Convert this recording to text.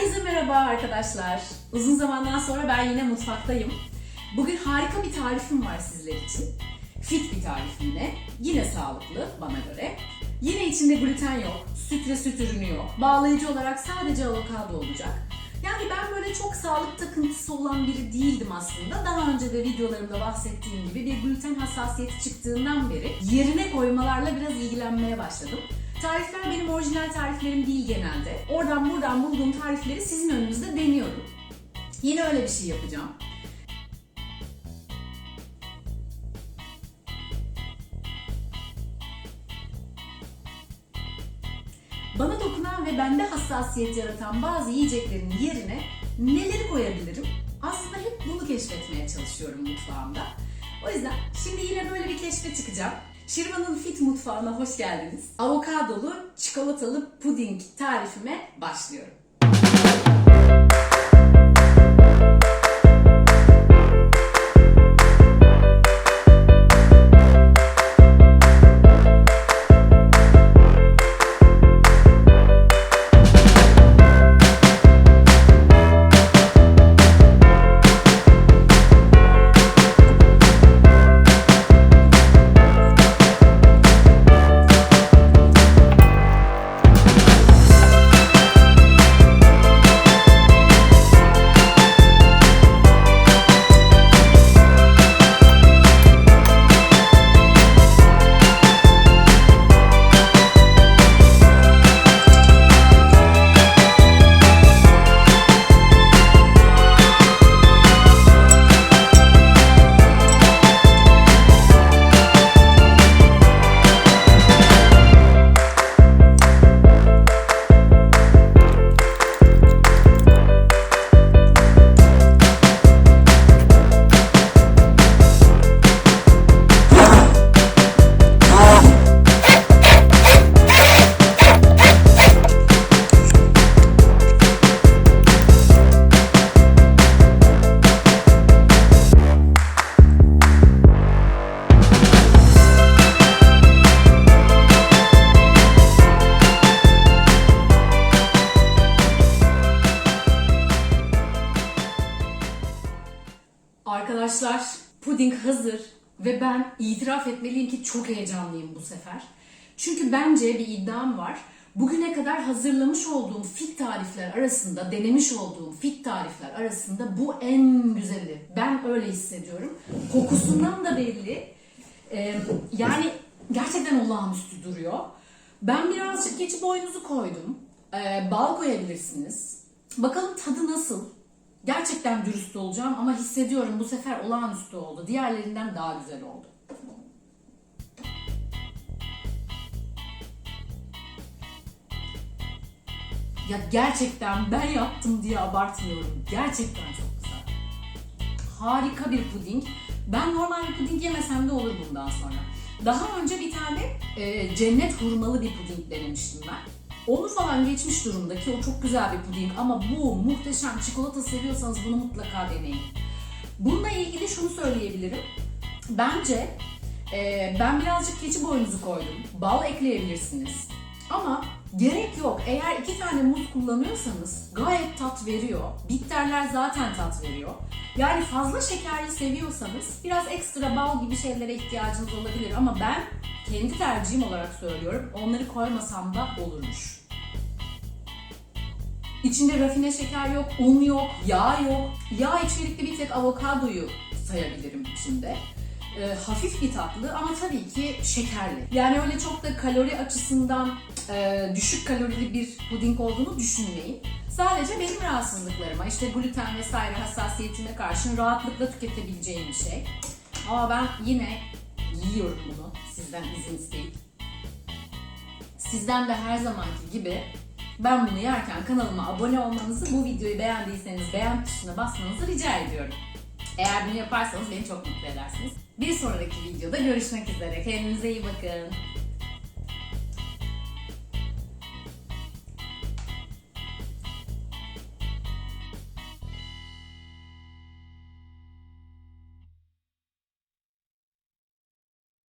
Herkese merhaba arkadaşlar. Uzun zamandan sonra ben yine mutfaktayım. Bugün harika bir tarifim var sizler için. Fit bir tarif yine. Yine sağlıklı bana göre. Yine içinde gluten yok, süt ve süt ürünü yok. Bağlayıcı olarak sadece avokado olacak. Yani ben böyle çok sağlık takıntısı olan biri değildim aslında. Daha önce de videolarımda bahsettiğim gibi bir gluten hassasiyeti çıktığından beri yerine koymalarla biraz ilgilenmeye başladım. Tarifler benim orijinal tariflerim değil genelde. Oradan buradan bulduğum tarifleri sizin önünüzde deniyorum. Yine öyle bir şey yapacağım. Bana dokunan ve bende hassasiyet yaratan bazı yiyeceklerin yerine neleri koyabilirim? Aslında hep bunu keşfetmeye çalışıyorum mutfağımda. O yüzden şimdi yine böyle bir keşfe çıkacağım. Şirvan'ın Fit mutfağına hoş geldiniz. Avokadolu çikolatalı puding tarifime başlıyorum. Arkadaşlar puding hazır ve ben itiraf etmeliyim ki çok heyecanlıyım bu sefer. Çünkü bence bir iddiam var. Bugüne kadar hazırlamış olduğum fit tarifler arasında, denemiş olduğum fit tarifler arasında bu en güzeli. Ben öyle hissediyorum. Kokusundan da belli. Ee, yani gerçekten olağanüstü duruyor. Ben birazcık keçi boynuzu koydum. Ee, bal koyabilirsiniz. Bakalım tadı nasıl? Gerçekten dürüst olacağım ama hissediyorum bu sefer olağanüstü oldu. Diğerlerinden daha güzel oldu. Ya gerçekten ben yaptım diye abartmıyorum. Gerçekten çok güzel. Harika bir puding. Ben normal bir puding yemesem de olur bundan sonra. Daha önce bir tane e, cennet hurmalı bir puding denemiştim ben. Onu falan geçmiş durumdaki o çok güzel bir puding ama bu muhteşem çikolata seviyorsanız bunu mutlaka deneyin. Bununla ilgili şunu söyleyebilirim. Bence e, ben birazcık keçi boynuzu koydum. Bal ekleyebilirsiniz. Ama gerek yok. Eğer iki tane muz kullanıyorsanız gayet tat veriyor. Bitterler zaten tat veriyor. Yani fazla şekerli seviyorsanız biraz ekstra bal gibi şeylere ihtiyacınız olabilir. Ama ben kendi tercihim olarak söylüyorum. Onları koymasam da olurmuş. İçinde rafine şeker yok, un yok, yağ yok. Yağ içerikli bir tek avokadoyu sayabilirim içinde. Ee, hafif bir tatlı ama tabii ki şekerli. Yani öyle çok da kalori açısından e, düşük kalorili bir puding olduğunu düşünmeyin. Sadece benim rahatsızlıklarıma, işte gluten vesaire hassasiyetime karşın rahatlıkla tüketebileceğim bir şey. Ama ben yine yiyorum bunu sizden izin isteyip. Sizden de her zamanki gibi ben bunu yerken kanalıma abone olmanızı, bu videoyu beğendiyseniz beğen tuşuna basmanızı rica ediyorum. Eğer bunu yaparsanız beni çok mutlu edersiniz. Bir sonraki videoda görüşmek üzere. Kendinize iyi bakın.